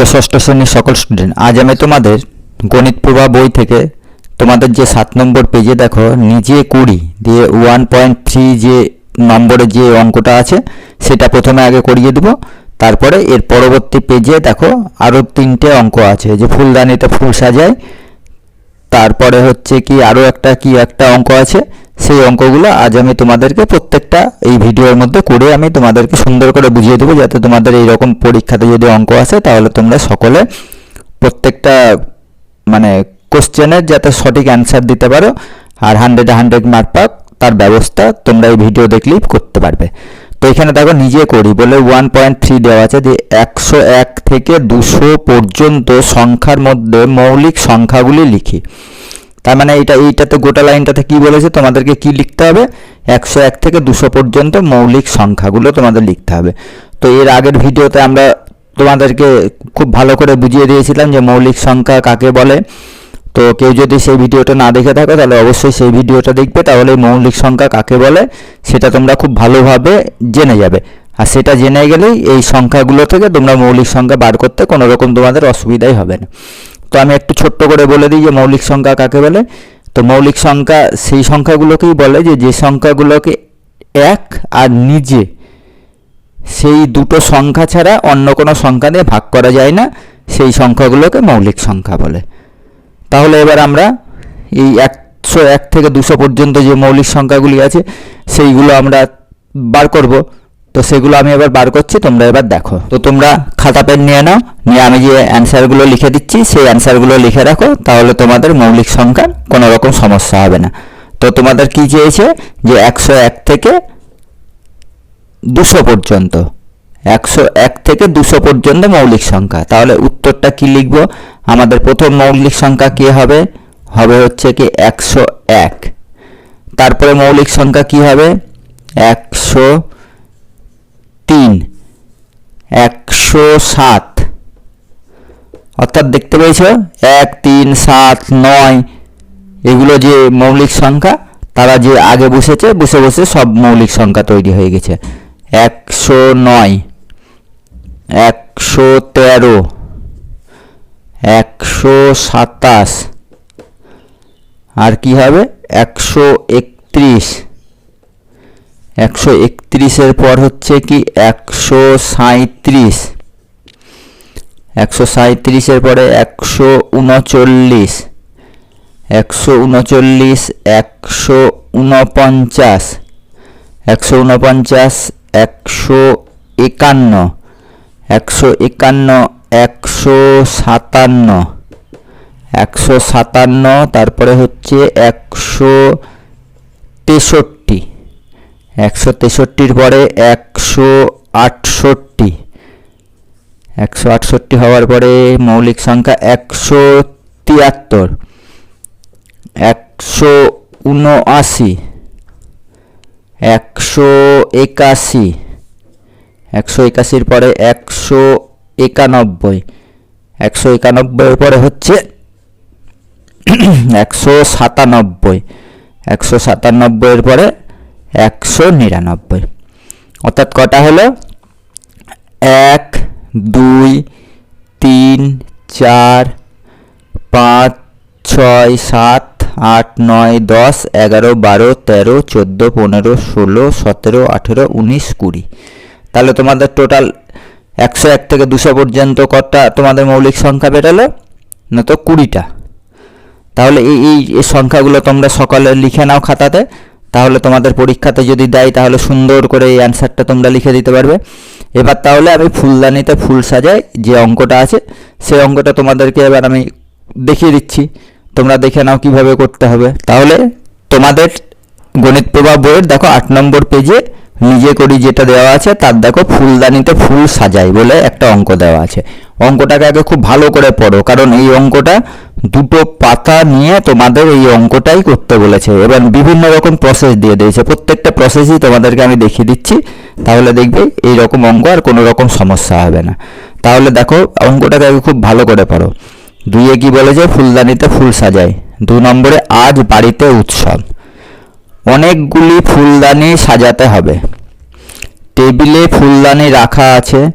প্রিয় ষষ্ঠ শ্রেণির সকল স্টুডেন্ট আজ আমি তোমাদের গণিত প্রভা বই থেকে তোমাদের যে সাত নম্বর পেজে দেখো, নিজে কুড়ি দিয়ে ওয়ান পয়েন্ট থ্রি যে নম্বরে যে অঙ্কটা আছে, সেটা প্রথমে আগে করিয়ে দেবো। তারপরে এর পরবর্তী পেজে দেখো আরও তিনটে অঙ্ক আছে, যে ফুলদানিতে ফুল সাজায়। তারপরে হচ্ছে কি আরও একটা কি, একটা অঙ্ক আছে। সেই অঙ্কগুলো আজ আমি তোমাদেরকে প্রত্যেকটা এই ভিডিওর মধ্যে করে আমি তোমাদেরকে সুন্দর করে বুঝিয়ে দেবো, যাতে তোমাদের এই রকম পরীক্ষাতে যদি অঙ্ক আসে, তাহলে তোমরা সকলে প্রত্যেকটা মানে কোশ্চেনের যাতে সঠিক অ্যান্সার দিতে পারো, আর হান্ড্রেডে হান্ড্রেড মার্ক পাক, তার ব্যবস্থা তোমরা এই ভিডিও দেখলেই করতে পারবে। তো এখানে দেখো নিজে করি, বলে ওয়ান পয়েন্ট থ্রি দেওয়া আছে যে একশো এক থেকে দুশো পর্যন্ত সংখ্যার মধ্যে মৌলিক সংখ্যাগুলি লিখি। তার মানে এইটা এইটাতে গোটা লাইনটাতে কি বলেছে? তোমাদেরকে কি লিখতে হবে? একশো এক থেকে দুশো পর্যন্ত মৌলিক সংখ্যাগুলো তোমাদের লিখতে হবে। তো এর আগের ভিডিওতে আমরা তোমাদেরকে খুব ভালো করে বুঝিয়ে দিয়েছিলাম যে মৌলিক সংখ্যা কাকে বলে। তো কেউ যদি সেই ভিডিওটা না দেখে থাকো, তাহলে অবশ্যই সেই ভিডিওটা দেখবে। তাহলে মৌলিক সংখ্যা কাকে বলে, সেটা তোমরা খুব ভালোভাবে জেনে যাবে। আর সেটা জেনে গেলেই এই সংখ্যাগুলো থেকে তোমরা মৌলিক সংখ্যা বার করতে কোনো রকম তোমাদের অসুবিধাই হবে না। তো আমি একটু ছোট্ট করে বলে দিই যে মৌলিক সংখ্যা কাকে বলে? তো মৌলিক সংখ্যা সেই সংখ্যাগুলোকেই বলে যে যে সংখ্যাগুলোকে এক আর নিজে, সেই দুটো সংখ্যা ছাড়া অন্য কোনো সংখ্যা দিয়ে ভাগ করা যায় না, সেই সংখ্যাগুলোকে মৌলিক সংখ্যা বলে। তাহলে এবার আমরা এই একশো এক থেকে দুশো পর্যন্ত যে মৌলিক সংখ্যাগুলি আছে, সেইগুলো আমরা বার করব। তো সেগুলো আমি এবার বার করছি, তোমরা এবার দেখো। তো তোমরা খাতা পেন নিয়ে নাও, নিয়ে আমি যে অ্যান্সারগুলো লিখে দিচ্ছি, সেই অ্যান্সারগুলো লিখে রাখো, তাহলে তোমাদের মৌলিক সংখ্যার কোনো রকম সমস্যা হবে না। তো তোমাদের কি চেয়েছে? যে একশো এক থেকে দুশো পর্যন্ত, একশো এক থেকে দুশো পর্যন্ত মৌলিক সংখ্যা। তাহলে উত্তরটা কি লিখব? আমাদের প্রথম মৌলিক সংখ্যা কি হবে? হবে হচ্ছে কি একশো এক। তারপরে মৌলিক সংখ্যা কি হবে? একশো তিন, একশো সাত। অর্থাৎ দেখতে পেয়েছ? এক, তিন, সাত, নয়। এগুলো যে মৌলিক সংখ্যা, তারা যে আগে বসেছে, বসে বসে সব মৌলিক সংখ্যা তৈরি হয়ে গেছে। একশো নয়, একশো তেরো, একশো সাতাশ। আর কি হবে? একশো একত্রিশ। একশো একত্রিশের পর হচ্ছে কি একশো সাঁইত্রিশ। একশো সাঁইত্রিশের পরে একশো উনচল্লিশ। একশো উনচল্লিশ, একশো উনপঞ্চাশ। একশো উনপঞ্চাশ, একশো একান্ন। একশো একান্ন, একশো সাতান্ন। একশো সাতান্ন, তারপরে হচ্ছে একশো তেষট্টি। একশো তেষট্টির পরে একশো আটষট্টি। একশো আটষট্টি হওয়ার পরে মৌলিক সংখ্যা একশো তিয়াত্তর। একশো উনআশি। একশো একাশি। একশো একাশির পরে একশো একানব্বই। একশো একানব্বইয়ের পরে হচ্ছে একশো সাতানব্বই। একশো সাতানব্বইয়ের পরে একশো নিরানব্বই। অর্থাৎ কটা হলো? এক, দুই, তিন, চার, পাঁচ, ছয়, সাত, আট, নয়, দশ, এগারো, বারো, তেরো, চোদ্দ, পনেরো, ষোলো, সতেরো, আঠেরো, উনিশ, কুড়ি। তাহলে তোমাদের টোটাল একশো এক থেকে দুশো পর্যন্ত কটা তোমাদের মৌলিক সংখ্যা বেরোলো? না তো কুড়িটা। তাহলে এই এই সংখ্যাগুলো তোমরা সকালে লিখে নাও খাতাতে। তাহলে তোমাদের পরীক্ষাতে যদি দেয়, তাহলে সুন্দর করে এই অ্যান্সারটা তোমরা লিখে দিতে পারবে। এবার তাহলে আমি ফুলদানিতে ফুল সাজাই, যে অঙ্কটা আছে, সেই অঙ্কটা তোমাদেরকে এবার আমি দেখিয়ে দিচ্ছি। তোমরা দেখে নাও কীভাবে করতে হবে। তাহলে তোমাদের গণিত প্রভাব বইয়ের, দেখো, আট নম্বর পেজে নিজে করি যেটা দেওয়া আছে, তার দেখো, ফুলদানিতে ফুল সাজাই বলে একটা অঙ্ক দেওয়া আছে। অঙ্কটাকে আগে খুব ভালো করে পড়ো, কারণ এই অঙ্কটা দুটো পাতা নিয়ে তোমাদের এই অঙ্কটাই করতে বলেছে। এবার বিভিন্ন রকম প্রসেস দিয়ে দিয়েছে। প্রত্যেকটা প্রসেসই তোমাদেরকে আমি দেখিয়ে দিচ্ছি। তাহলে দেখবে এই রকম অঙ্ক আর কোনো রকম সমস্যা হবে না। তাহলে দেখো, অঙ্কটাকে খুব ভালো করে পড়ো। দুইয়ে কি বলেছে ফুলদানিতে ফুল সাজায়। দু নম্বরে, আজ বাড়িতে উৎসব। অনেকগুলি ফুলদানি সাজাতে হবে। টেবিলে ফুলদানি রাখা আছে।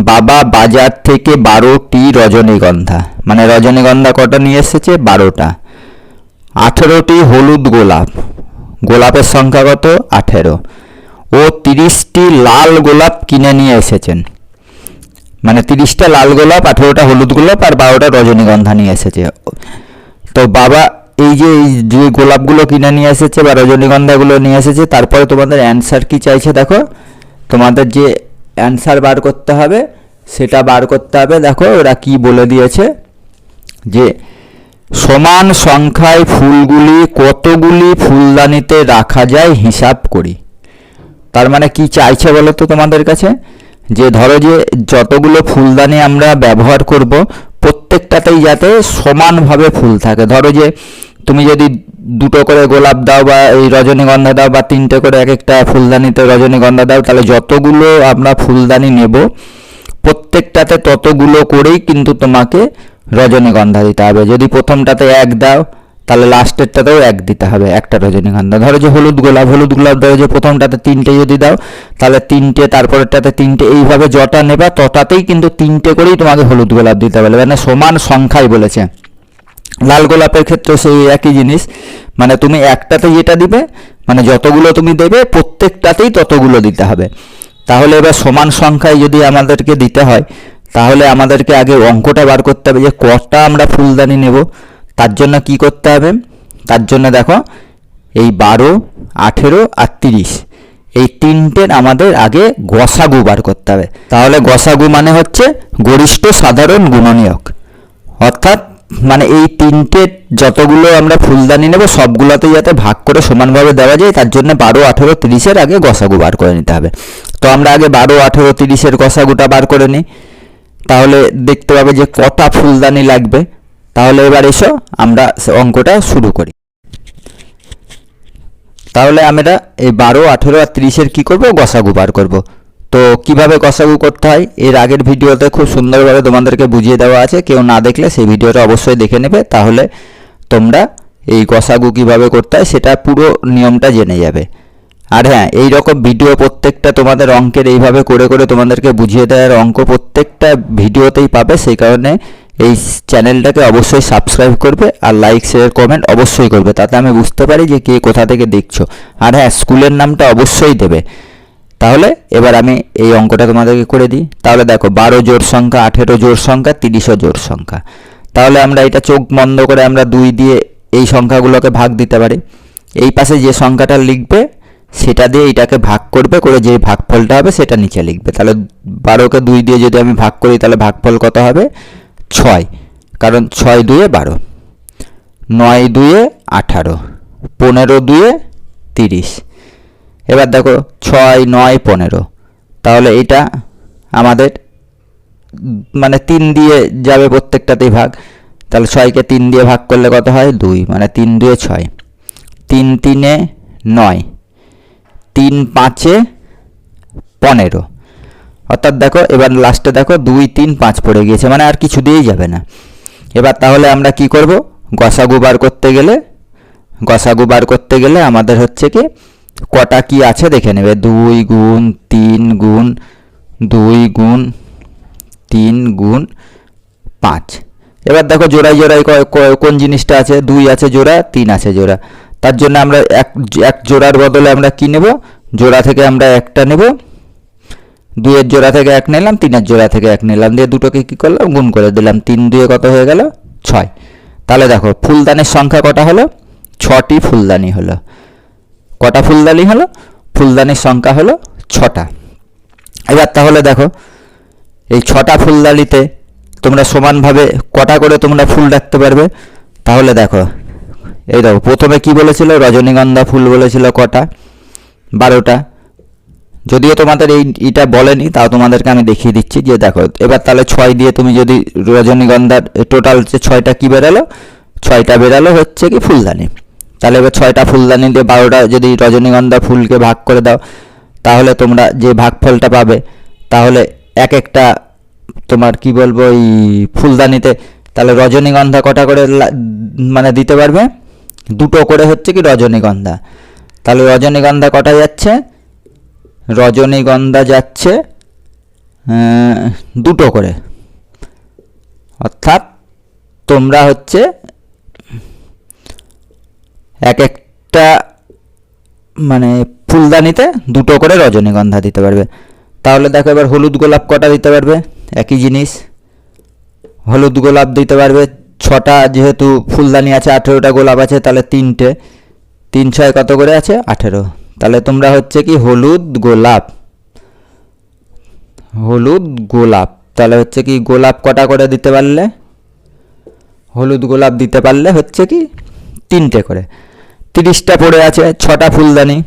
বাবা বাজার থেকে বারোটি রজনীগন্ধা। মানে রজনীগন্ধা কটা নিয়ে এসেছে? বারোটা। আঠেরোটি হলুদ গোলাপ। গোলাপের সংখ্যা কত? আঠেরো। ও তিরিশটি লাল গোলাপ কিনে নিয়ে এসেছেন। মানে তিরিশটা লাল গোলাপ, আঠেরোটা হলুদ গোলাপ আর বারোটা রজনীগন্ধা নিয়ে এসেছে। তো বাবা, এই যে এই যে গোলাপগুলো কিনে নিয়ে এসেছে বা রজনীগন্ধাগুলো নিয়ে এসেছে, তারপরে তোমাদের অ্যান্সার কি চাইছে দেখো? তোমাদের যে অ্যান্সার বার করতে হবে, সেটা বার করতে হবে। দেখো ওরা কি বলে দিয়েছে। যে সমান সংখ্যায় ফুলগুলি কতগুলি ফুলদানিতে রাখা যায় হিসাব করি। তার মানে কি চাইছে বলো তো তোমাদের কাছে? যে ধরো যে যতগুলো ফুলদানি আমরা ব্যবহার করব, প্রত্যেকটাতেই যাতে সমানভাবে ফুল থাকে। ধরো যে তুমি যদি দুটো করে গোলাপ দাও বা এই রজনীগন্ধা দাও বা তিনটে করে এক একটা ফুলদানিতে রজনীগন্ধা দাও, তাহলে যতগুলো আমরা ফুলদানি নেব, প্রত্যেকটাতে ততগুলো করেই কিন্তু তোমাকে রজনীগন্ধা দিতে হবে। যদি প্রথমটাতে এক দাও, তাহলে লাস্টেরটাতেও এক দিতে হবে, একটা রজনীগন্ধা। ধরো যে হলুদ গোলাপ হলুদ গোলাপ ধরো যে প্রথমটাতে তিনটে যদি দাও, তাহলে তিনটে, তারপরেরটাতে তিনটে, এইভাবে যটা নেবা তটাতেই কিন্তু তিনটে করেই তোমাকে হলুদ গোলাপ দিতে হবে। মানে সমান সংখ্যাই বলেছে। লাল গোলাপের ক্ষেত্রে সেই একই জিনিস। মানে তুমি একটাতে যেটা দিবে মানে যতগুলো তুমি দেবে, প্রত্যেকটাতেই ততগুলো দিতে হবে। তাহলে এবার সমান সংখ্যায় যদি আমাদেরকে দিতে হয় তাহলে আমাদেরকে আগে অঙ্কটা বার করতে হবে যে কটা আমরা ফুলদানি নেব। তার জন্য কি করতে হবে? তার জন্য দেখো, এই বারো, আঠেরো আর তিরিশ। এই তিনটের আমাদের আগে গসাগু বার করতে হবে। তাহলে গসাগু মানে হচ্ছে গরিষ্ঠ সাধারণ গুণনীয়ক। অর্থাৎ মানে এই তিনটে যতগুলো আমরা ফুলদানি নেব, সবগুলোতে যাতে ভাগ করে সমানভাবে দেওয়া যায়, তার জন্য বারো, আঠেরো, তিরিশের আগে গসাগু বার করে নিতে হবে। তো আমরা আগে বারো, আঠেরো, তিরিশের গসাগুটা বার করে নিই। তাহলে দেখতে পাবে যে কটা ফুলদানি লাগবে। তাহলে এবার এসো, আমরা অঙ্কটা শুরু করি। তাহলে আমরা এই বারো, আঠেরো আর তিরিশের কী করব? গসাগু বার করব। তো কীভাবে গসাগু করতে হয়? এর আগের ভিডিওতে খুব সুন্দরভাবে তোমাদেরকে বুঝিয়ে দেওয়া আছে। কেউ না দেখলে সেই ভিডিওটা অবশ্যই দেখে নেবে। তাহলে তোমরা এই গসাগু কীভাবে করতে হয়, সেটা পুরো নিয়মটা জেনে যাবে। আর হ্যাঁ এই রকম ভিডিও প্রত্যেকটা তোমাদের অঙ্কের এইভাবে করে করে তোমাদেরকে বুঝিয়ে দেওয়ার অঙ্ক প্রত্যেকটা ভিডিওতেই পাবে। সেই কারণে এই চ্যানেলটাকে অবশ্যই সাবস্ক্রাইব করবে আর লাইক শেয়ার কমেন্ট অবশ্যই করবে। তাতে আমি বুঝতে পারি যে কে কোথা থেকে দেখছ। আর হ্যাঁ স্কুলের নামটা অবশ্যই দেবে। তাহলে এবার আমি এই অঙ্কটা তোমাদেরকে করে দিই। তাহলে দেখো, বারো জোর সংখ্যা, আঠেরো জোর সংখ্যা, তিরিশও জোর সংখ্যা। তাহলে আমরা এটা চোখ বন্ধ করে আমরা দুই দিয়ে এই সংখ্যাগুলোকে ভাগ দিতে পারি। এই পাশে যে সংখ্যাটা লিখবে সেটা দিয়ে এটাকে ভাগ করবে, করে যে ভাগফলটা হবে সেটা নিচে লিখবে। তাহলে বারোকে দুই দিয়ে যদি আমি ভাগ করি, তাহলে ভাগফল কত হবে? ছয়। কারণ ছয় দুয়ে বারো। নয় দুয়ে আঠারো। পনেরো দুয়ে তিরিশ। এবার দেখো, ছয়, নয়, পনেরো। তাহলে এটা আমাদের মানে তিন দিয়ে যাবে প্রত্যেকটাতেই ভাগ। তাহলে ছয়কে তিন দিয়ে ভাগ করলে কত হয়? দুই। মানে তিন দুয়ে ছয়। তিন তিনে নয়। তিন পাঁচে পনেরো। অর্থাৎ দেখো, এবার লাস্টে দেখো দুই, তিন, পাঁচ পড়ে গিয়েছে মানে আর কিছু দিয়েই যাবে না। এবার তাহলে আমরা কি করব? গসাগু বার করতে গেলে গসাগু বার করতে গেলে আমাদের হচ্ছে কি, কটা কি আছে দেখে নেবে? দুই গুণ তিন গুণ, দুই গুণ তিন গুণ পাঁচ। এবার দেখো জোড়ায় জোড়ায় কোন জিনিসটা আছে? দুই আছে জোড়া, তিন আছে জোড়া। তার জন্য আমরা এক এক জোড়ার বদলে আমরা কি নেব? জোড়া থেকে আমরা একটা নেব। দুইয়ের জোড়া থেকে এক নিলাম, তিনের জোড়া থেকে এক নিলাম দিয়ে দুটোকে কী করলাম? গুণ করে দিলাম। তিন দুয়ে কত হয়ে গেল? ছয়। তাহলে দেখো, ফুলদানির সংখ্যা কটা হলো? ছটি ফুলদানি হলো। কটা ফুলদানি হলো? ফুলদানির সংখ্যা হলো ছটা। এবার তাহলে দেখো, এই ছটা ফুলদানিতে তোমরা সমানভাবে কটা করে তোমরা ফুল রাখতে পারবে? তাহলে দেখো এই দেখো, প্রথমে কি বলেছিল? রজনীগন্ধা ফুল বলেছিল কটা? বারোটা। যদিও তোমাদের এই এটা বলেনি, তাও তোমাদেরকে আমি দেখিয়ে দিচ্ছি যে দেখো, এবার তাহলে ছয় দিয়ে তুমি যদি রজনীগন্ধার টোটাল যে ছয়টা কি বেরালো? ছয়টা বেরালো হচ্ছে কি ফুলদানি। তাহলে এবার ছয়টা ফুলদানি দিয়ে বারোটা যদি রজনীগন্ধা ফুলকে ভাগ করে দাও, তাহলে তোমরা যে ভাগফলটা পাবে, তাহলে এক একটা তোমার কি বলব এই ফুলদানিতে তাহলে রজনীগন্ধা কটা করে মানে দিতে পারবে? দুটো করে হচ্ছে কি রজনীগন্ধা। তাহলে রজনীগন্ধা কটা যাচ্ছে? রজনীগন্ধা যাচ্ছে দুটো করে। অর্থাৎ তোমরা হচ্ছে এক একটা মানে ফুলদানিতে দুটো করে রজনীগন্ধা দিতে পারবে। তাহলে দেখো এবার হলুদ গোলাপ কটা দিতে পারবে? একই জিনিস। হলুদ গোলাপ দিতে পারবে ছটা যেহেতু ফুলদানি আছে, আঠেরোটা গোলাপ আছে, তাহলে তিনটে। তিন ছয় কত করে আছে? আঠেরো। তাহলে তোমরা হচ্ছে কি হলুদ গোলাপ। হলুদ গোলাপ। তাহলে হচ্ছে কি গোলাপ কটা করে দিতে পারলে? হলুদ গোলাপ দিতে পারলে হচ্ছে কি তিনটে করে। তিরিশটা পড়ে আছে, ছটা ফুলদানি।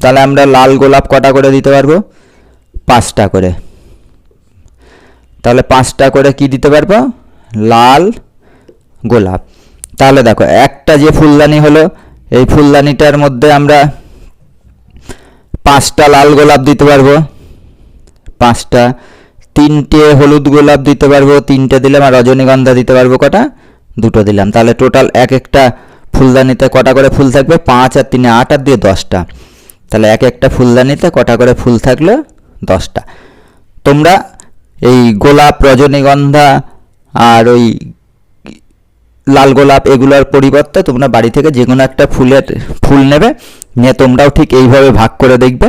তাহলে আমরা লাল গোলাপ কটা করে দিতে পারব? পাঁচটা করে। তাহলে পাঁচটা করে কি দিতে পারব? লাল গোলাপ। তাহলে দেখো, একটা যে ফুলদানি হলো, এই ফুলদানিটার মধ্যে আমরা পাঁচটা লাল গোলাপ দিতে পারব। পাঁচটা, তিনটে হলুদ গোলাপ দিতে পারব, তিনটে দিলাম আর রজনীগন্ধা দিতে পারব কটা? দুটো দিলাম। তাহলে টোটাল এক একটা ফুলদানিতে কটা করে ফুল থাকবে? পাঁচ আর তিনে আট আর দিয়ে দশটা। তাহলে এক একটা ফুলদানিতে কটা করে ফুল থাকল? দশটা। তোমরা এই গোলাপ, রজনীগন্ধা আর ওই লাল গোলাপ এগুলোর পরিবর্তে তোমরা বাড়ি থেকে যে কোনো একটা ফুলের ফুল নেবে, নিয়ে তোমরাও ঠিক এইভাবে ভাগ করে দেখবে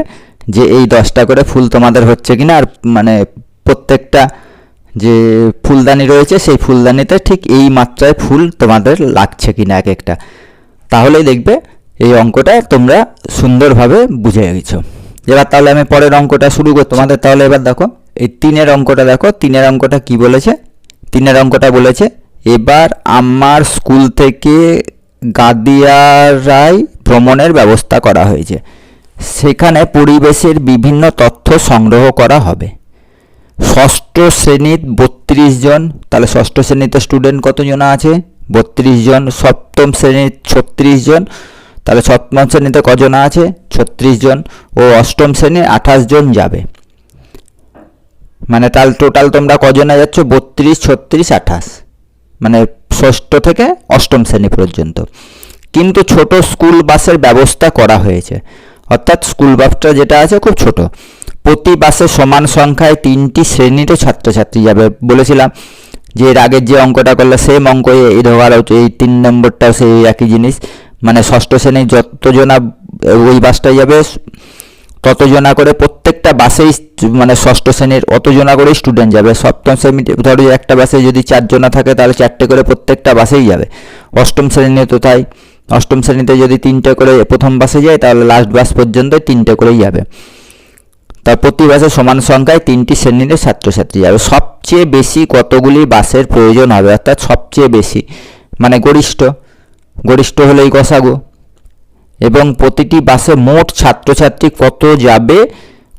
যে এই দশটা করে ফুল তোমাদের হচ্ছে কিনা আর মানে প্রত্যেকটা যে ফুলদানি রয়েছে সেই ফুলদানিতে ঠিক এই মাত্রায় ফুল তোমাদের লাগছে কিনা এক একটা। তাহলেই দেখবে এই অঙ্কটা তোমরা সুন্দরভাবে বুঝে গেছো। এবার তাহলে আমি পরের অঙ্কটা শুরু করি। তোমাদের তাহলে এবার দেখো, এই তিনের অঙ্কটা দেখো, তিনের অঙ্কটা কি বলেছে? তিনের অঙ্কটা বলেছে এবার আমার স্কুল থেকে গাদিয়ারায় ভ্রমণের ব্যবস্থা করা হয়েছে। সেখানে পরিবেশের বিভিন্ন তথ্য সংগ্রহ করা হবে। ষষ্ঠ শ্রেণির বত্রিশ জন, তাহলে ষষ্ঠ শ্রেণীতে স্টুডেন্ট কতজন আছে? বত্রিশ জন, সপ্তম শ্রেণির ছত্রিশ জন, তাহলে সপ্তম শ্রেণীতে কজন আছে? ছত্রিশ জন ও অষ্টম শ্রেণির আঠাশ জন যাবে। মানে তাহলে টোটাল তোমরা কজনে যাচ্ছ? বত্রিশ, ছত্রিশ, আঠাশ। মানে ষষ্ঠ থেকে অষ্টম শ্রেণি পর্যন্ত। কিন্তু ছোট স্কুল বাসের ব্যবস্থা করা হয়েছে। অর্থাৎ স্কুল বাসটা যেটা আছে খুব ছোট। প্রতি বাসে সমান সংখ্যায় তিনটি শ্রেণীরও ছাত্রছাত্রী যাবে বলেছিলাম। যে এর আগের যে অঙ্কটা করলে সেম অঙ্ক, এই ধর এই তিন নম্বরটাও সেই একই জিনিস। মানে ষষ্ঠ শ্রেণির যতজনা ওই বাসটাই যাবে ততজনা করে প্রত্যেকটা বাসেই মানে ষষ্ঠ শ্রেণির অতজনা করেই স্টুডেন্ট যাবে। সপ্তম শ্রেণি ধরো একটা বাসে যদি চারজনা থাকে তাহলে চারটে করে প্রত্যেকটা বাসেই যাবে। অষ্টম শ্রেণীতে তো তাই। অষ্টম শ্রেণীতে যদি তিনটে করে প্রথম বাসে যায় তাহলে লাস্ট বাস পর্যন্ত তিনটে করেই যাবে। তার প্রতি বাসে সমান সংখ্যায় তিনটি শ্রেণির ছাত্রছাত্রী যাবে। সবচেয়ে বেশি কতগুলি বাসের প্রয়োজন হবে? অর্থাৎ সবচেয়ে বেশি। মানে গরিষ্ঠ। গরিষ্ঠ হলেই গসাগু এবং প্রতিটি বাসে মোট ছাত্রছাত্রী কত যাবে,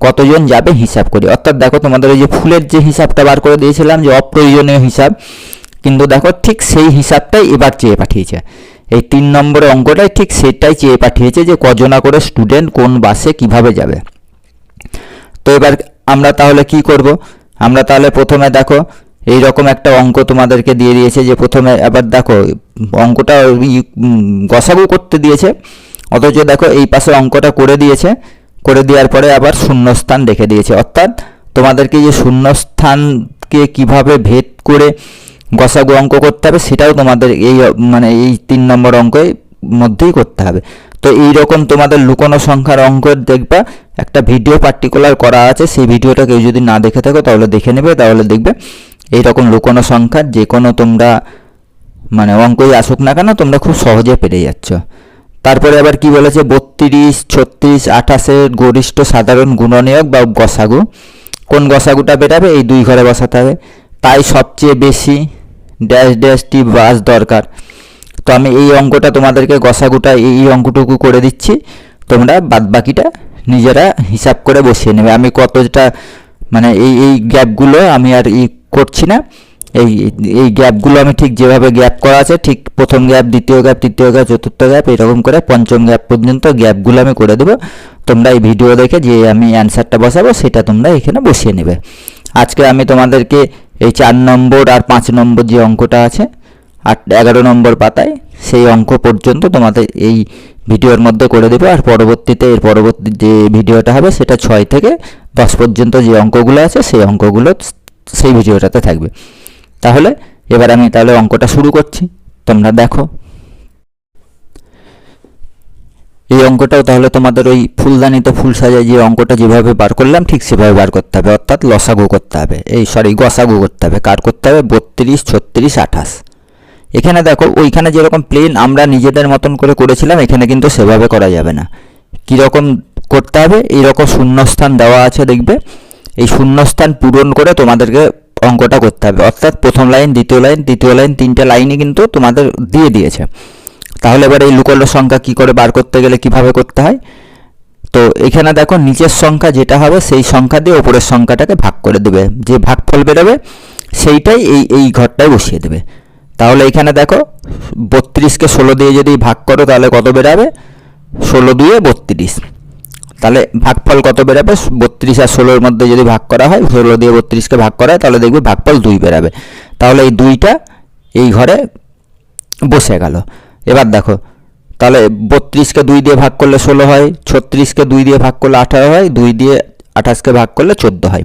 কতজন যাবে হিসাব করি। অর্থাৎ দেখো তোমাদের ওই যে ফুলের যে হিসাবটা বার করে দিয়েছিলাম যে অপ্রয়োজনীয় হিসাব, কিন্তু দেখো ঠিক সেই হিসাবটাই এবার চেয়ে পাঠিয়েছে। এই তিন নম্বরের অঙ্কটাই ঠিক সেটাই চেয়ে পাঠিয়েছে যে কজনা করে স্টুডেন্ট কোন বাসে কীভাবে যাবে। তো এবার আমরা তাহলে কি করব? আমরা তাহলে প্রথমে দেখো এই রকম একটা অঙ্ক তোমাদেরকে দিয়ে দিয়েছে যে প্রথমে আবার দেখো, অঙ্কটা গসাগু করতে দিয়েছে। অথচ দেখো এই পাশে অঙ্কটা করে দিয়েছে। করে দেওয়ার পরে আবার শূন্যস্থান রেখে দিয়েছে। অর্থাৎ তোমাদেরকে যে শূন্যস্থানকে কীভাবে ভেদ করে গসাগু অঙ্ক করতে হবে, সেটাও তোমাদের এই মানে এই তিন নম্বর অঙ্কের মধ্যেই করতে হবে। তো এই রকম তোমাদের লুকোনো সংখ্যার অঙ্ক দেখবা, একটা ভিডিও পার্টিকুলার করা আছে, সেই ভিডিওটা কেউ যদি না দেখে থাকো, তাহলে দেখে নেবে, তাহলে দেখবে এই রকম লুকোনো সংখ্যার যে কোনো তোমরা মানে অঙ্কই আসুক না কেন, তোমরা খুব সহজে পেরে যাচ্ছ। তারপরে আবার কি বলেছে? বত্রিশ, ছত্রিশ, আঠাশের গরিষ্ঠ সাধারণ গুণনীয়ক বা গসাগু। কোন গসাগুটা বেরাবে এই দুই ঘরে বসাতে হবে। তাই সবচেয়ে বেশি ড্যাশ ড্যাশটি বাস দরকার। তো আমি এই অঙ্কটা তোমাদেরকে গসাগুটা, এই অঙ্কটুকু করে দিচ্ছি। তোমরা বাদ বাকিটা নিজেরা হিসাব করে বসিয়ে নেবে। আমি কতটা মানে এই এই গ্যাপগুলো আমি আর ই করছি না। এই এই গ্যাপগুলো আমি ঠিক যেভাবে গ্যাপ করা আছে, ঠিক প্রথম গ্যাপ, দ্বিতীয় গ্যাপ, তৃতীয় গ্যাপ, চতুর্থ গ্যাপ, এরকম করে পঞ্চম গ্যাপ পর্যন্ত গ্যাপগুলো আমি করে দেবো। তোমরা এই ভিডিও দেখে যে আমি অ্যান্সারটা বসাবো, সেটা তোমরা এখানে বসিয়ে নেবে। আজকে আমি তোমাদেরকে এই চার নম্বর আর পাঁচ নম্বর যে অঙ্কটা আছে আট এগারো নম্বর পাতায়, সেই অঙ্ক পর্যন্ত তোমাদের এই ভিডিওর মধ্যে করে দেবো। আর পরবর্তীতে, এর পরবর্তী যে ভিডিওটা হবে, সেটা ছয় থেকে দশ পর্যন্ত যে অঙ্কগুলো আছে, সেই অঙ্কগুলো সেই ভিডিওটাতে থাকবে। তাহলে এবার আমি তাহলে অঙ্কটা শুরু করছি। তোমরা দেখো। এই অঙ্কটাও তাহলে তোমাদের ওই ফুলদানিতে ফুল সাজায় যে অঙ্কটা যেভাবে বার করলাম, ঠিক সেভাবে বার করতে হবে। অর্থাৎ লসাগু করতে হবে। এই সরি গসাগু করতে হবে। কার করতে হবে? বত্রিশ, ছত্রিশ, আঠাশ। এখানে দেখো, ওইখানে যেরকম প্লেন আমরা নিজেদের মতন করে করেছিলাম, এখানে কিন্তু সেভাবে করা যাবে না। কীরকম করতে হবে? এইরকম শূন্যস্থান দেওয়া আছে, দেখবে? এই শূন্যস্থান পূরণ করে তোমাদেরকে অঙ্কটা করতে হবে। অর্থাৎ প্রথম লাইন, দ্বিতীয় লাইন তৃতীয় লাইন তিনটে লাইনই কিন্তু তোমাদের দিয়ে দিয়েছে। তাহলে এবার এই লুকোলো সংখ্যা কি করে বার করতে গেলে কীভাবে করতে হয়? তো এখানে দেখো নিচের সংখ্যা যেটা হবে সেই সংখ্যা দিয়ে ওপরের সংখ্যাটাকে ভাগ করে দেবে। যে ভাগফল বেরোবে, সেইটাই এই এই ঘরটায় বসিয়ে দেবে। তাহলে এখানে দেখো বত্রিশকে ষোলো দিয়ে যদি ভাগ করো তাহলে কত বেরাবে? ষোলো দুয়ে বত্রিশ। তাহলে ভাগফল কত বেরাবে? বত্রিশ আর ষোলোর মধ্যে যদি ভাগ করা হয়, ষোলো দিয়ে বত্রিশকে ভাগ করা হয়, তাহলে দেখবে ভাগফল দুই বেরাবে। তাহলে এই দুইটা এই ঘরে বসে গেল। এবার দেখো, তাহলে বত্রিশকে দুই দিয়ে ভাগ করলে ষোলো হয়, ছত্রিশকে দুই দিয়ে ভাগ করলে আঠারো হয়, দুই দিয়ে আঠাশকে ভাগ করলে চোদ্দ হয়।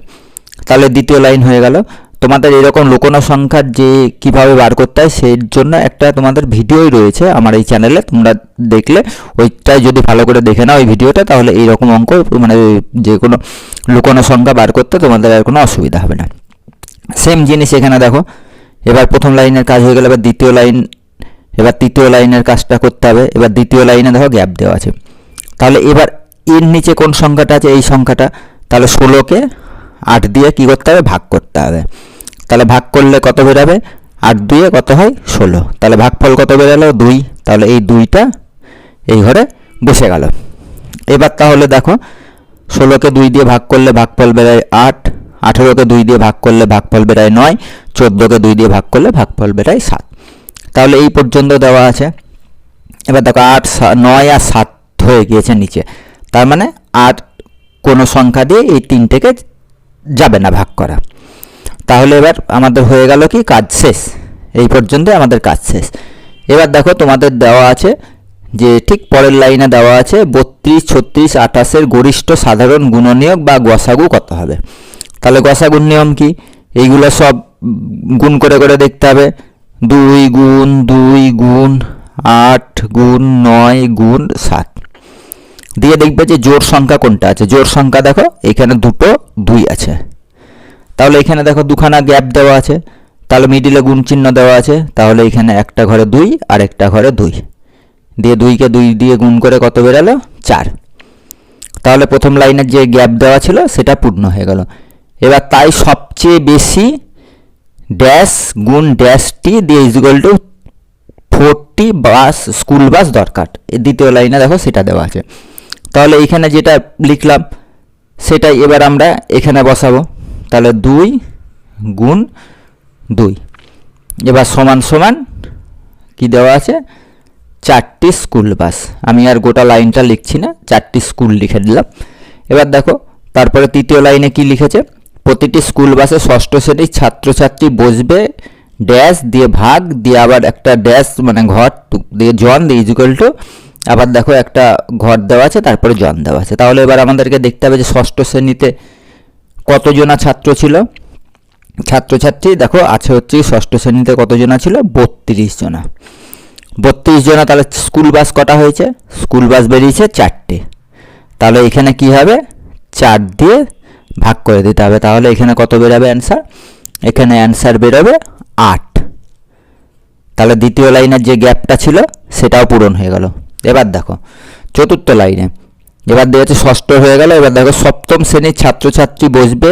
তাহলে দ্বিতীয় লাইন হয়ে গেল। তোমাদের এরকম লুকোনো সংখ্যার যে কীভাবে বার করতে হয়, সেই জন্য একটা তোমাদের ভিডিওই রয়েছে আমার এই চ্যানেলে। তোমরা দেখলে ওইটাই যদি ভালো করে দেখে নাও ওই ভিডিওটা, তাহলে এইরকম অঙ্ক মানে যে কোনো লুকোনো সংখ্যা বার করতে তোমাদের আর কোনো অসুবিধা হবে না। সেম জিনিস এখানে দেখো। এবার প্রথম লাইনের কাজ হয়ে গেল, এবার দ্বিতীয় লাইন, এবার তৃতীয় লাইনের কাজটা করতে হবে। এবার দ্বিতীয় লাইনে দেখো গ্যাপ দেওয়া আছে। তাহলে এবার এর নিচে কোন সংখ্যাটা আছে? এই সংখ্যাটা। তাহলে ষোলোকে আট দিয়ে কী করতে হবে? ভাগ করতে হবে। তাহলে ভাগ করলে কত বেরাবে? আট দুইয়ে কত হয়? ষোলো। তাহলে ভাগফল কত বেরালো? দুই। তাহলে এই দুইটা এই ঘরে বসে গেল। এবার তাহলে দেখো, ষোলোকে দুই দিয়ে ভাগ করলে ভাগফল বেরায় আট, আঠেরোকে দুই দিয়ে ভাগ করলে ভাগফল বেরায় নয়, চোদ্দোকে দুই দিয়ে ভাগ করলে ভাগফল বেরায় সাত। তাহলে এই পর্যন্ত দেওয়া আছে। এবার দেখো, আট নয় আর সাত হয়ে গিয়েছে নিচে। তার মানে আট কোনো সংখ্যা দিয়ে এই তিনটেকে যাবে না ভাগ করা। তাহলে এবার আমাদের হয়ে গেল কি? কাজ শেষ। এই পর্যন্ত আমাদের কাজ শেষ। এবার দেখো তোমাদের দেওয়া আছে যে ঠিক পরের লাইনে দেওয়া আছে বত্রিশ, ছত্রিশ, আঠাশের গরিষ্ঠ সাধারণ গুণনীয়ক বা গসাগু কত হবে? তাহলে গসাগুর নিয়ম কি? এইগুলো সব গুণ করে করে দেখতে হবে। দুই গুণ দুই গুণ, আট গুণ, নয় গুণ, সাত। দিয়ে দেখবে যে জোর সংখ্যা কোনটা আছে? জোর সংখ্যা দেখো, এখানে দুটো দুই আছে। তাহলে এখানে দেখো দুখানা গ্যাপ দেওয়া আছে। তাহলে মিডিলে গুণ চিহ্ন দেওয়া আছে। তাহলে এখানে একটা ঘরে দুই আর একটা ঘরে দুই। দিয়ে দুইকে দুই দিয়ে গুণ করে কত বেরালো? চার। তাহলে প্রথম লাইনের যে গ্যাপ দেওয়া ছিল, সেটা পূর্ণ হয়ে গেল। এবার তাই সবচেয়ে বেশি ড্যাশ গুণ ড্যাশটি দিয়ে equal to forty bus school bus দরকার। এই দ্বিতীয় লাইনে দেখো সেটা দেওয়া আছে। তাহলে এখানে যেটা লিখলাম, সেটাই এবার আমরা এখানে বসাবো। তাহলে দুই গুণ দুই। এবার সমান সমান কি দেওয়া আছে? চারটি স্কুল বাস। আমি আর গোটা লাইনটা লিখছি না, চারটি স্কুল লিখে দিলাম। এবার দেখো, তারপরে তৃতীয় লাইনে কি লিখেছে? প্রতিটি স্কুল বাসে ষষ্ঠ শ্রেণির ছাত্রছাত্রী বসবে, ড্যাশ দিয়ে ভাগ, দিয়ে আবার একটা ড্যাশ মানে ঘর দিয়ে জন, দিয়ে ইজুকাল টু আবার দেখো একটা ঘর দেওয়া আছে, তারপরে জন দেওয়া আছে। তাহলে এবার আমাদেরকে দেখতে হবে যে ষষ্ঠ শ্রেণীতে কতজনা ছাত্র ছিল? ছাত্রছাত্রী দেখো আছে হচ্ছে ষষ্ঠ শ্রেণীতে কতজনা ছিল? বত্রিশ জনা। বত্রিশ জনা, তাহলে স্কুল বাস কটা হয়েছে? স্কুল বাস বেরিয়েছে চারটে। তাহলে এখানে কি হবে? চার দিয়ে ভাগ করে দিতে হবে। তাহলে এখানে কত বেরোবে অ্যান্সার এখানে অ্যান্সার বেরোবে আট। তাহলে দ্বিতীয় লাইনের যে গ্যাপটা ছিল, সেটাও পূরণ হয়ে গেল। এবার দেখো, চতুর্থ লাইনে এবার দেওয়া আছে ষষ্ঠ হয়ে গেল, এবার দেখো সপ্তম শ্রেণির ছাত্রছাত্রী বসবে।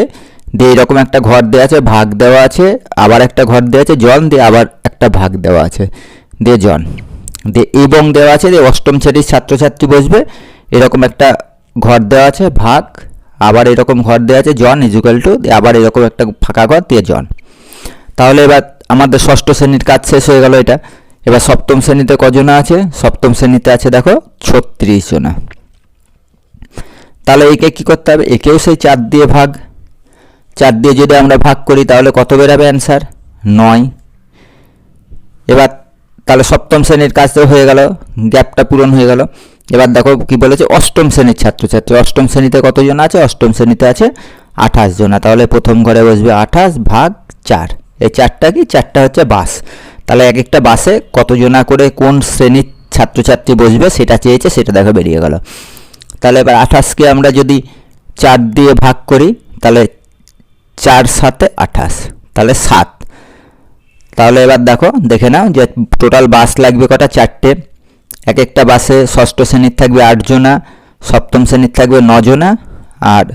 দিয়ে এরকম একটা ঘর দেওয়া আছে, ভাগ দেওয়া আছে, আবার একটা ঘর দেওয়া আছে, জন, দিয়ে আবার একটা ভাগ দেওয়া আছে। দিয়ে জন। দিয়ে এবং দেওয়া আছে, দিয়ে অষ্টম শ্রেণির ছাত্রছাত্রী বসবে। এরকম একটা ঘর দেওয়া আছে, ভাগ, আবার এরকম ঘর দেওয়া আছে, জন ইজুকাল টু আবার এরকম একটা ফাঁকা ঘর, দিয়ে জন। তাহলে এবার আমাদের ষষ্ঠ শ্রেণির কাজ শেষ হয়ে গেল এটা। এবার সপ্তম শ্রেণীতে কজনা আছে? সপ্তম শ্রেণীতে আছে, দেখো, ছত্রিশ জনা। তাহলে একে কি করতে হবে? একেও সেই চার দিয়ে ভাগ। চার দিয়ে যদি আমরা ভাগ করি, তাহলে কত বেরাবে অ্যান্সার নয়। এবার তাহলে সপ্তম শ্রেণির কাজ তো হয়ে গেল, গ্যাপটা পূরণ হয়ে গেল। এবার দেখো কি বলেছে? অষ্টম শ্রেণির ছাত্রছাত্রী। অষ্টম শ্রেণীতে কতজন আছে? অষ্টম শ্রেণীতে আছে আঠাশ জনা। তাহলে প্রথম ঘরে বসবে আঠাশ ভাগ চার। এই চারটা কি? চারটা হচ্ছে বাস। তাহলে এক একটা বাসে কতজনা করে কোন শ্রেণির ছাত্রছাত্রী বসবে, সেটা চেয়েছে, সেটা দেখো বেরিয়ে গেল। তাহলে এবার আঠাশকে আমরা যদি চার দিয়ে ভাগ করি, তাহলে চার সাতে আঠাশ, তাহলে সাত। তাহলে এবার দেখো, দেখে নাও যে টোটাল বাস লাগবে কটা? চারটে। এক একটা বাসে ষষ্ঠ শ্রেণির থাকবে আটজনা, সপ্তম শ্রেণির থাকবে নজনা, আর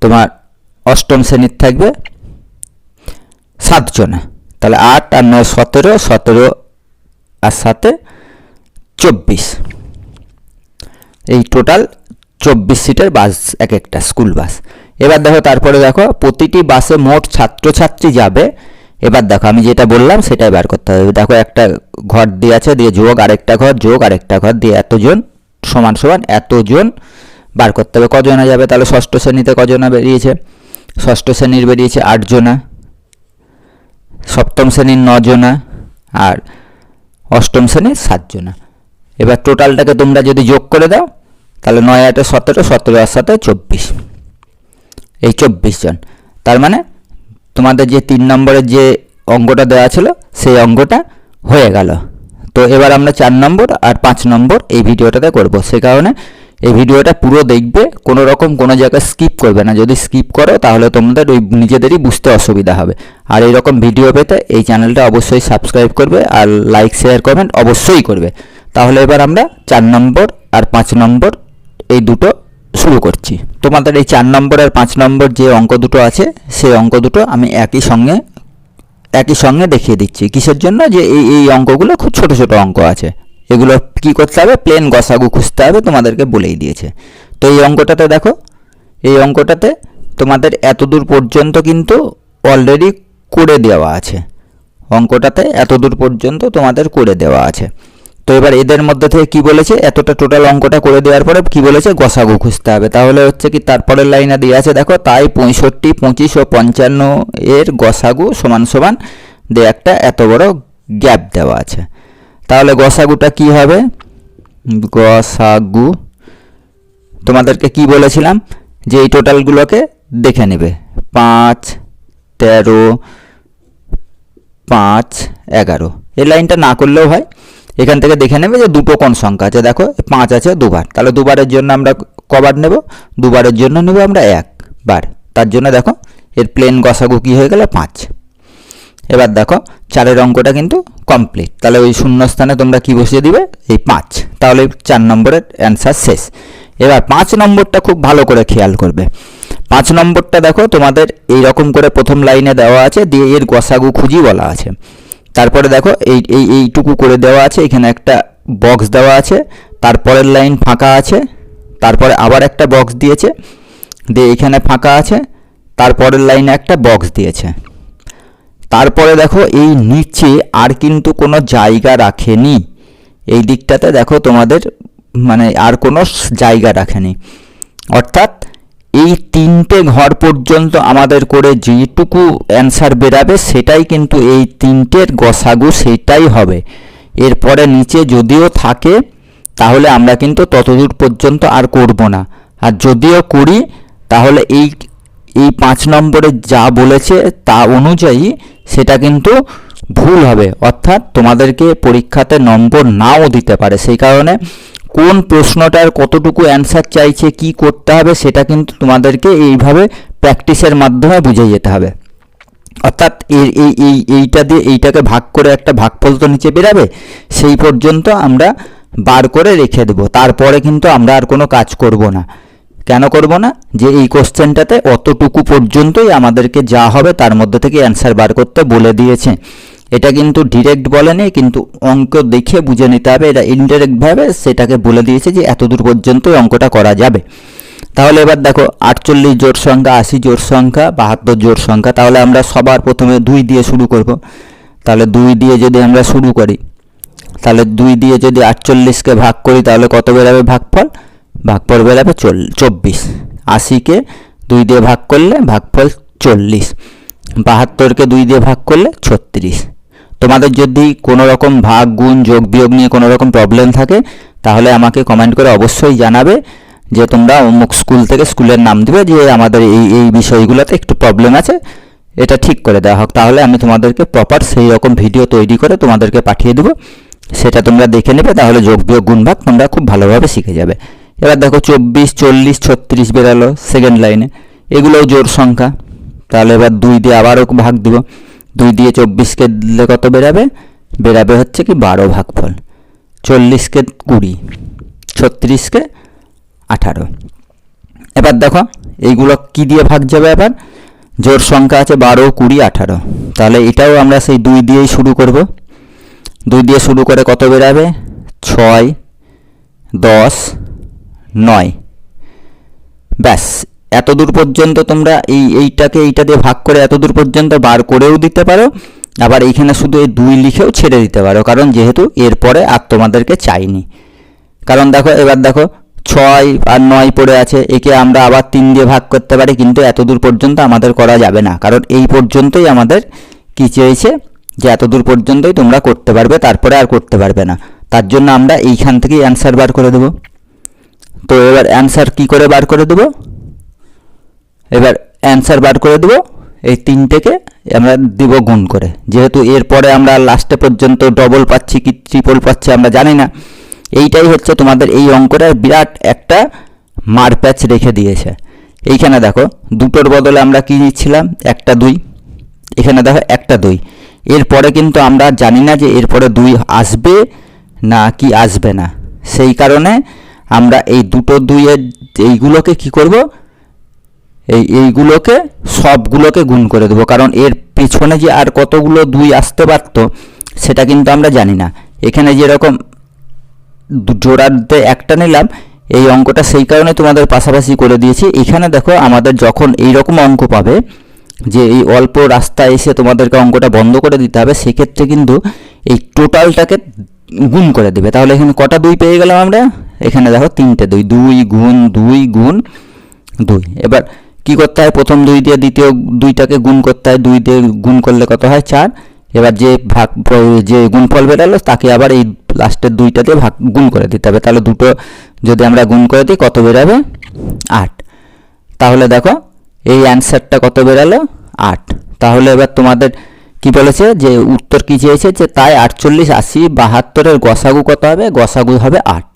তোমার অষ্টম শ্রেণির থাকবে সাতজনা। তাহলে আট আর নয় সতেরো সতেরো আর সাথে চব্বিশ। এই টোটাল চব্বিশ সিটের বাস, এক একটা স্কুল বাস। এবার দেখো, তারপরে দেখো, প্রতিটি বাসে মোট ছাত্রছাত্রী যাবে। এবার দেখো, আমি যেটা বললাম, সেটাই বার করতে হবে। দেখো, একটা ঘর দিয়ে আছে, দিয়ে যোগ, আরেকটা ঘর, যোগ, আরেকটা ঘর, দিয়ে এতজন, সমান সমান এতজন বার করতে হবে। কজনা যাবে? তাহলে ষষ্ঠ শ্রেণীতে কজনা বেরিয়েছে? ষষ্ঠ শ্রেণির বেরিয়েছে আটজনা। সপ্তম শ্রেণির নজনা আর অষ্টম শ্রেণির সাতজনা। এবার টোটালটাকে তোমরা যদি যোগ করে দাও, তাহলে নয় আটে সতেরো সতেরো আর সাথে চব্বিশ। এই চব্বিশ জন। তার মানে তোমাদের যে তিন নম্বরের যে অঙ্কটা দেওয়া ছিল, সেই অঙ্কটা হয়ে গেল। তো এবার আমরা চার নম্বর আর পাঁচ নম্বর এই ভিডিওটাতে করব। সে কারণে এই ভিডিওটা পুরো দেখবে, কোনো রকম কোনো জায়গায় স্কিপ করবে না। যদি স্কিপ করো, তাহলে তোমাদের ওই নিজেদেরই বুঝতে অসুবিধা হবে। আর এই রকম ভিডিও পেতে এই চ্যানেলটা অবশ্যই সাবস্ক্রাইব করবে আর লাইক শেয়ার কমেন্ট অবশ্যই করবে। তাহলে এবার আমরা চার নম্বর আর পাঁচ নম্বর এই দুটো শুরু করছি। তোমাদের এই চার নম্বর আর পাঁচ নম্বর যে অঙ্ক দুটো আছে, সেই অঙ্ক দুটো আমি একই সঙ্গে একই সঙ্গে দেখিয়ে দিচ্ছি। কিসের জন্য? যে এই এই অঙ্কগুলো খুব ছোট ছোট অঙ্ক আছে। এগুলো কি করতে হবে? প্লেন গসাগু খুঁজতে হবে, তোমাদেরকে বলেই দিয়েছে। তো এই অঙ্কটাতে দেখো, এই অঙ্কটাতে তোমাদের এতদূর পর্যন্ত কিন্তু অলরেডি করে দেওয়া আছে। অঙ্কটাতে এতদূর পর্যন্ত তোমাদের করে দেওয়া আছে। তো এবার এদের মধ্যে থেকে কি বলেছে? এতটা টোটাল অঙ্কটা করে দেওয়ার পরে কি বলেছে? গসাগু খুঁজতে হবে। তাহলে হচ্ছে কি, তারপরের লাইনে দিয়ে আছে, দেখো, তাই পঁয়ষট্টি, পঁচিশ ও পঞ্চান্ন এর গসাগু সমান সমান দিয়ে একটা এত বড় গ্যাপ দেওয়া আছে। তাহলে গসাগুটা কি হবে? গসাগু। তোমাদেরকে কি বলেছিলাম? যে এই টোটালগুলোকে দেখে নেবে। পাঁচ, তেরো, পাঁচ, এগারো। এই লাইনটা না করলেও হয়। এখান থেকে দেখে নেবে যে দুটো কোন সংখ্যা আছে। দেখো, পাঁচ আছে দুবার। তাহলে দুবারের জন্য আমরা কবার নেব। দুবারের জন্য নেব আমরা একবার তার জন্য দেখো, এর প্লেন গসাগু কী হয়ে গেল? পাঁচ। এবার দেখো, চারের অঙ্কটা কিন্তু কমপ্লিট তাহলে ওই শূন্যস্থানে তোমরা কি বসিয়ে দিবে? এই পাঁচ। তাহলে চার নম্বরের অ্যান্সার শেষ। এবার পাঁচ নম্বরটা খুব ভালো করে খেয়াল করবে। পাঁচ নম্বরটা দেখো, তোমাদের এই রকম করে প্রথম লাইনে দেওয়া আছে, দিয়ে এর গসাগু খুঁজি বলা আছে। তারপরে দেখো, এই এই, এইটুকু করে দেওয়া আছে, এখানে একটা বক্স দেওয়া আছে, তারপরের লাইন ফাঁকা আছে, তারপরে আবার একটা বক্স দিয়েছে, দিয়ে এখানে ফাঁকা আছে, তারপরের লাইনে একটা বক্স দিয়েছে। তারপরে দেখো এই নিচে আর কিন্তু কোনো জায়গা রাখেনি। এই দিকটাতে দেখো তোমাদের মানে আর কোনো জায়গা রাখেনি। অর্থাৎ এই তিনটে ঘর পর্যন্ত আমাদের করে যেটুকু অ্যান্সার বেরাবে, সেটাই কিন্তু এই তিনটের গসাগু সেটাই হবে। এরপরে নিচে যদিও থাকে, তাহলে আমরা কিন্তু ততদূর পর্যন্ত আর করব না। আর যদিও করি, তাহলে এই এই পাঁচ নম্বরে যা বলেছে তা অনুযায়ী সেটা কিন্তু ভুল হবে। অর্থাৎ তোমাদেরকে পরীক্ষাতে নম্বর নাও দিতে পারে। সেই কারণে কোন প্রশ্নটার কতটুকু অ্যান্সার চাইছে, কি করতে হবে, সেটা কিন্তু তোমাদেরকে এইভাবে প্র্যাকটিসের মাধ্যমে বুঝে যেতে হবে। অর্থাৎ এই এই, এইটা দিয়ে এইটাকে ভাগ করে একটা ভাগফল তো নিচে বেরাবে, সেই পর্যন্ত আমরা বার করে রেখে দেবো। তারপরে কিন্তু আমরা আর কোনো কাজ করব না। কেন করব না? যে এই কোশ্চেনটাতে অতটুকু পর্যন্তই আমাদেরকে যা হবে তার মধ্যে থেকে অ্যান্সার বার করতে বলে দিয়েছে। এটা কিন্তু ডিরেক্ট বলেনি, কিন্তু অঙ্ক দেখে বুঝে নিতে হবে, এটা ইনডাইরেক্টভাবে সেটাকে বলে দিয়েছে যে এতদূর পর্যন্তই অঙ্কটা করা যাবে। তাহলে এবার দেখো, আটচল্লিশ জোর সংখ্যা, আশি জোর সংখ্যা, বাহাত্তর জোর সংখ্যা, তাহলে আমরা সবার প্রথমে দুই দিয়ে শুরু করব। তাহলে দুই দিয়ে যদি আমরা শুরু করি, তাহলে দুই দিয়ে যদি আটচল্লিশকে ভাগ করি, তাহলে কত বেরাবে ভাগফল? ভাগফল বেরাবে চল, চব্বিশ। আশিকে দুই দিয়ে ভাগ করলে ভাগফল চল্লিশ। বাহাত্তরকে দুই দিয়ে ভাগ করলে ছত্রিশ। তোমাদের যদি কোনো রকম ভাগ, গুণ, যোগ, বিয়োগ নিয়ে কোনো রকম প্রবলেম থাকে, তাহলে আমাকে কমেন্ট করে অবশ্যই জানাবে যে তোমরা অমুক স্কুল থেকে স্কুলের নাম দিবে যে আমাদের এই এই বিষয়গুলোতে একটু প্রবলেম আছে। এটা ঠিক করে দেওয়া হোক। তাহলে আমি তোমাদেরকে প্রপার সেই রকম ভিডিও তৈরি করে তোমাদেরকে পাঠিয়ে দেবো। সেটা তোমরা দেখে নেবে, তাহলে যোগ, বিয়োগ, গুণ, ভাগ তোমরা খুব ভালোভাবে শিখে যাবে। এবার দেখো চব্বিশ, চল্লিশ, ছত্রিশ বেরালো সেকেন্ড লাইনে এগুলোও জোর সংখ্যা। তাহলে এবার দুই দিয়ে আবারও ভাগ দিব। দুই দিয়ে চব্বিশকে দিলে কত বেরাবে? বেরাবে হচ্ছে কি বারো ভাগফল। চল্লিশকে কুড়ি, ছত্রিশকে আঠারো। এবার দেখো, এইগুলো কি দিয়ে ভাগ যাবে এবার? জোর সংখ্যা আছে বারো, কুড়ি, আঠারো। তাহলে এটাও আমরা সেই দুই দিয়েই শুরু করব। দুই দিয়ে শুরু করে কত বেরাবে? ছয়, দশ নয়। ব্যাস এত দূর পর্যন্ত তোমরা এই এইটাকে এইটা দিয়ে ভাগ করে এত দূর পর্যন্ত বার করেও দিতে পারো, আবার এইখানে শুধু এই দুই লিখেও ছেড়ে দিতে পারো, কারণ যেহেতু এরপরে আর তোমাদেরকে চাইনি। কারণ দেখো, এবার দেখো, ছয় আর নয় পড়ে আছে, একে আমরা আবার তিন দিয়ে ভাগ করতে পারি, কিন্তু এত দূর পর্যন্ত আমাদের করা যাবে না, কারণ এই পর্যন্তই আমাদের কি চেয়েছে, যে এত দূর পর্যন্তই তোমরা করতে পারবে, তারপরে আর করতে পারবে না। তার জন্য আমরা এইখান থেকেই অ্যান্সার বার করে দেবো। তো এবার অ্যান্সার কি করে বার করে দেবো? এবার অ্যান্সার বার করে দেবো, এই তিনটেকে আমরা দিব গুণ করে। যেহেতু এরপরে আমরা লাস্টে পর্যন্ত ডবল পাচ্ছি কি ট্রিপল পাচ্ছি আমরা জানি না। এইটাই হচ্ছে তোমাদের এই অঙ্কটার বিরাট একটা মারপ্যাচ রেখে দিয়েছে। এইখানে দেখো, দুটোর বদলে আমরা কি নিচ্ছিলাম? একটা দুই। এখানে দেখো, একটা দুই। এরপরে কিন্তু আমরা জানি না যে এরপরে দুই আসবে না কি আসবে না। সেই কারণে আমরা এই দুটো দুইয়ের এইগুলোকে কি করব? এই এইগুলোকে সবগুলোকে গুণ করে দেবো। কারণ এর পেছনে যে আর কতগুলো দুই আসতে পারত, সেটা কিন্তু আমরা জানি না। এখানে যেরকম জোড়াতে একটা নিলাম, এই অঙ্কটা সেই কারণে তোমাদের পাশাপাশি করে দিয়েছি। এখানে দেখো, আমাদের যখন এই রকম অঙ্ক পাবে, যে এই অল্প রাস্তা এসে তোমাদেরকে অঙ্কটা বন্ধ করে দিতে হবে, সেক্ষেত্রে কিন্তু এই টোটালটাকে গুণ করে দেবে। তাহলে এখানে কটা দুই পেয়ে গেলাম আমরা? এখানে দেখো তিনটে, দুই দুই গুণ দুই গুণ, দুই। এবার কি করতে হয়? প্রথম দুই দিয়ে দ্বিতীয় দুইটাকে গুণ করতে হয়। দুই দিয়ে গুণ করলে কত হয়? চার। এবার যে ভাগ, যে গুণফল বেরালো, তাকে আবার এই লাস্টের দুইটা দিয়ে ভাগ, গুণ করে দিতে হবে। তাহলে দুটো যদি আমরা গুণ করে দিই, কত বেরাবে? আট। তাহলে দেখো, এই অ্যান্সারটা কত বেরালো? আট। তাহলে এবার তোমাদের কি বলেছে? যে উত্তর কি চেয়েছে? যে তাই আটচল্লিশ আশি বাহাত্তরের গসাগু কত হবে? গসাগু হবে আট।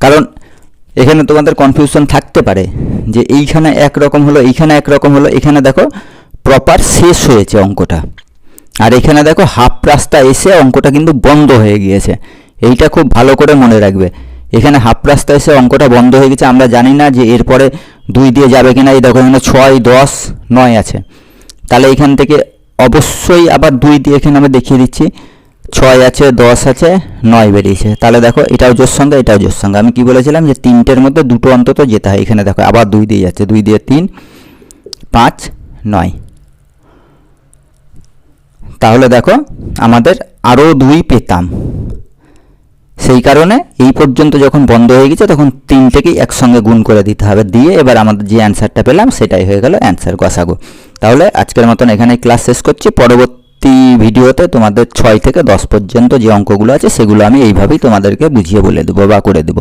কারণ এখানে তোমাদের কনফিউশন থাকতে পারে যে এইখানে একরকম হলো, এইখানে একরকম হলো, এখানে দেখো প্রপার শেষ হয়েছে অঙ্কটা। আর এখানে দেখো হাফ রাস্তা এসে অঙ্কটা কিন্তু বন্ধ হয়ে গিয়েছে। এইটা খুব ভালো করে মনে রাখবে। এখানে হাফ রাস্তা এসে অঙ্কটা বন্ধ হয়ে গেছে, আমরা জানি না যে এরপরে দুই দিয়ে যাবে কিনা, এই দেখো এখানে ছয়, দশ, নয় আছে। তাহলে এখান থেকে অবশ্যই আবার দুই দিয়ে এখানে আমি দেখিয়ে দিচ্ছি। ছয় আছে, দশ আছে, নয় বেরিয়েছে। তাহলে দেখো, এটাও জোর সঙ্গে এটাও জোর সঙ্গে আমি কি বলেছিলাম যে তিনটের মধ্যে দুটো অন্তত যেতে হয় এখানে দেখো, আবার দুই দিয়ে যাচ্ছে। দুই দিয়ে তিন, পাঁচ, নয়। তাহলে দেখো, আমাদের আরও দুই পেতাম। সেই কারণে এই পর্যন্ত যখন বন্ধ হয়ে গেছে, তখন তিনটেকেই একসঙ্গে গুণ করে দিতে হবে। দিয়ে এবার আমাদের যে অ্যান্সারটা পেলাম, সেটাই হয়ে গেল অ্যান্সার গসাগু। তাহলে আজকের মতন এখানে ক্লাস শেষ করছি। পরবর্তী ভিডিওতে তোমাদের ছয় থেকে দশ পর্যন্ত যে অঙ্কগুলো আছে, সেগুলো আমি এইভাবেই তোমাদেরকে বুঝিয়ে বলে দেবো বা করে দেবো।